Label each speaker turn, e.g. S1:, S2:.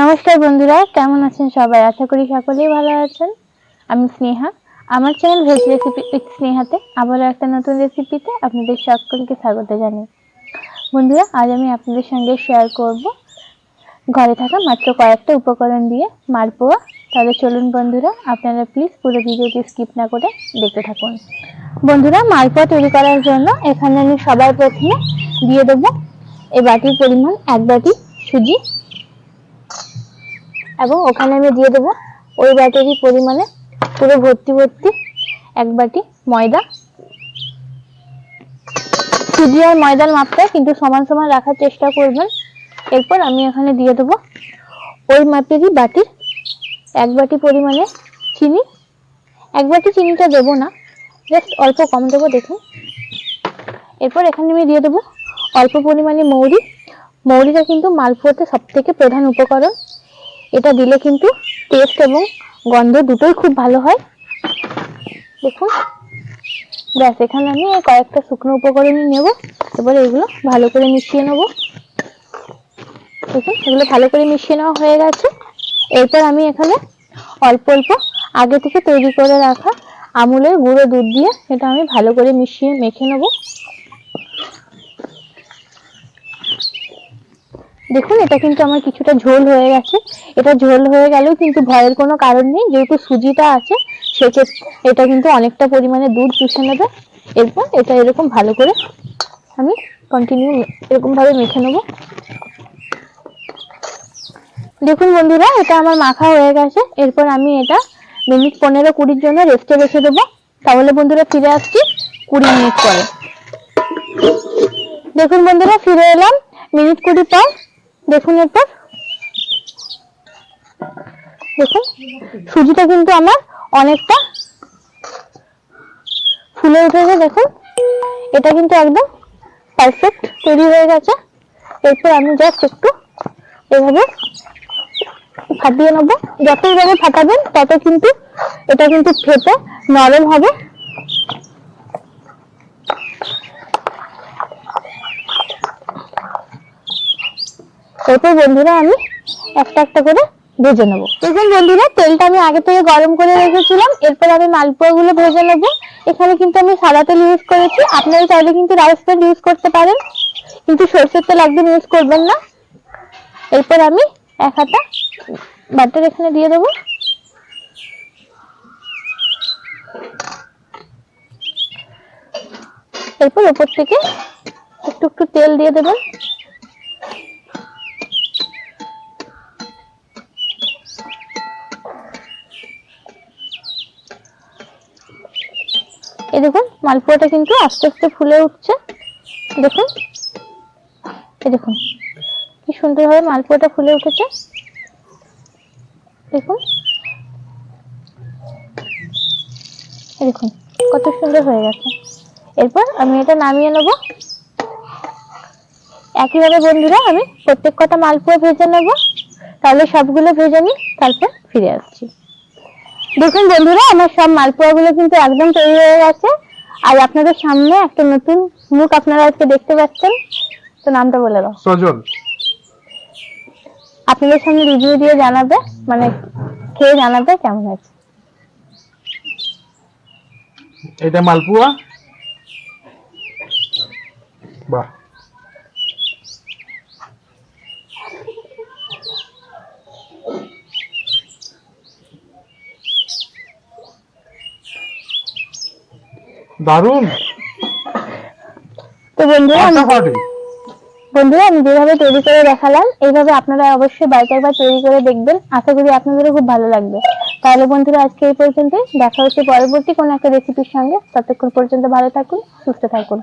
S1: নমস্কার বন্ধুরা, কেমন আছেন সবাই? আশা করি সকলেই ভালো আছেন। আমি স্নেহা। আমার চ্যানেল ভেজ রেসিপি উইথ স্নেহাতে আবারও একটা নতুন রেসিপিতে আপনাদের সকলকে স্বাগত জানাই। বন্ধুরা, আজ আমি আপনাদের সঙ্গে শেয়ার করব ঘরে থাকা মাত্র কয়েকটা উপকরণ দিয়ে মালপোয়া তাহলে চলুন বন্ধুরা, আপনারা প্লিজ পুরো ভিডিওটি স্কিপ না করে দেখতে থাকুন। বন্ধুরা মালপোয়া তৈরি করার জন্য এখানে আমি সবার প্রথমে দিয়ে দেবো এ বাটির পরিমাণ এক বাটি সুজি এবং ওখানে আমি দিয়ে দেবো ওই বাটিরই পরিমাণে পুরো ভর্তি ভর্তি এক বাটি ময়দা। সুজি আর ময়দার মাপটা কিন্তু সমান সমান রাখার চেষ্টা করবেন। এরপর আমি এখানে দিয়ে দেবো ওই মাপেরই বাটির এক বাটি পরিমাণে চিনি। এক বাটি চিনিটা দেবো না, জাস্ট অল্প কম দেবো দেখুন। এরপর এখানে আমি দিয়ে দেবো অল্প পরিমাণে মৌরি। মৌরিটা কিন্তু মালপোয়াতে সব থেকে প্রধান উপকরণ। এটা দিলে কিন্তু টেস্ট এবং গন্ধ দুটোই খুব ভালো হয়। দেখুন। ব্যাস, এখানে আমি কয়েকটা শুকনো উপকরণই নেব। এবারে এগুলো ভালো করে মিশিয়ে নেব। দেখুন, এগুলো ভালো করে মিশিয়ে নেওয়া হয়ে গেছে। এরপর আমি এখানে অল্প অল্প আগে থেকে তৈরি করে রাখা আমুলের গুঁড়ো দুধ দিয়ে এটা আমি ভালো করে মিশিয়ে মেখে নেব। দেখুন, এটা কিন্তু আমার কিছুটা ঝোল হয়ে গেছে। এটা ঝোল হয়ে গেলেও কিন্তু ভয়ের কোনো কারণ নেই, যেহেতু সুজিটা আছে, সেক্ষেত্রে এটা কিন্তু অনেকটা পরিমাণে দুধ চুষে নেবে। এরপর এটা এরকম ভালো করে আমি কন্টিনিউ এরকম ভাবে মেখে নেব। দেখুন বন্ধুরা, এটা আমার মাখা হয়ে গেছে। এরপর আমি এটা মিনিট পনেরো কুড়ির জন্য রেস্টে রেখে দেবো। তাহলে বন্ধুরা ফিরে আসছি কুড়ি মিনিট পরে। দেখুন বন্ধুরা, ফিরে এলাম। মিনিট কুড়ি পর দেখুন এরপর। দেখুন, সুজিটা কিন্তু আমার অনেকটা ফুলে উঠেছে, দেখুন। এটা কিন্তু একদম পারফেক্ট তৈরি হয়ে গেছে। এরপর আমি জাস্ট একটু এভাবে ফাটিয়ে নেব। যত এইভাবে ফাটাবেন, তত কিন্তু এটা কিন্তু ফেটে নরম হবে। এরপর বন্ধুরা আমি একটা একটা করে ভেজে নেব। দেখুন বন্ধুরা, তেলটা আমি আগে থেকে গরম করে রেখেছিলাম, এরপর আমি মালপোয়া গুলো ভেজে নেব। এখানে কিন্তু আমি সাদা তেল ইউজ করেছি, আপনারা চাইলে কিন্তু রাইস তেল ইউজ করতে পারেন, কিন্তু সরষের তেল একদম ইউজ করবেন না। এরপর আমি এক হাতা বাটার এখানে দিয়ে দেবো। এরপর ওপর থেকে একটু একটু তেল দিয়ে দেবেন। এই দেখুন, মালপোয়াটা কিন্তু আস্তে আস্তে ফুলে উঠছে। দেখুন। এই দেখুন, কি সুন্দরভাবে মালপোয়াটা ফুলে উঠেছে। দেখুন। দেখুন, কত সুন্দর হয়ে গেছে। এরপর আমি এটা নামিয়ে নেব। একইভাবে বন্ধুরা, আমি প্রত্যেক কটা মালপোয়া ভেজে নেব। তাহলে সবগুলো ভেজে নিই, তারপর ফিরে আসছি। দেখুন বন্ধুরা আমার সব মালপোয়াগুলো কিন্তু একদম তৈরি হয়ে গেছে। আর আপনাদের সামনে একটা নতুন মুখ আপনারা আজকে দেখতে পাচ্ছেন। তো নামটা বলে দাও।
S2: সজল।
S1: আপনাদের সামনে রিভিউ দিয়ে জানাবে মানে খেয়ে জানাবে কেমন হয়েছে
S2: এটা মালপুয়া? বাহ। দারুণ
S1: তো বন্ধুরা আমি যেভাবে তৈরি করে দেখালাম এইভাবে আপনারা অবশ্যই বাড়িতে একবার তৈরি করে দেখবেন। আশা করি আপনাদেরও খুব ভালো লাগবে। তাহলে বন্ধুরা আজকে এই পর্যন্ত দেখা হচ্ছে পরবর্তী কোনো একটা রেসিপির সঙ্গে। ততক্ষণ পর্যন্ত ভালো থাকুন সুস্থ থাকুন।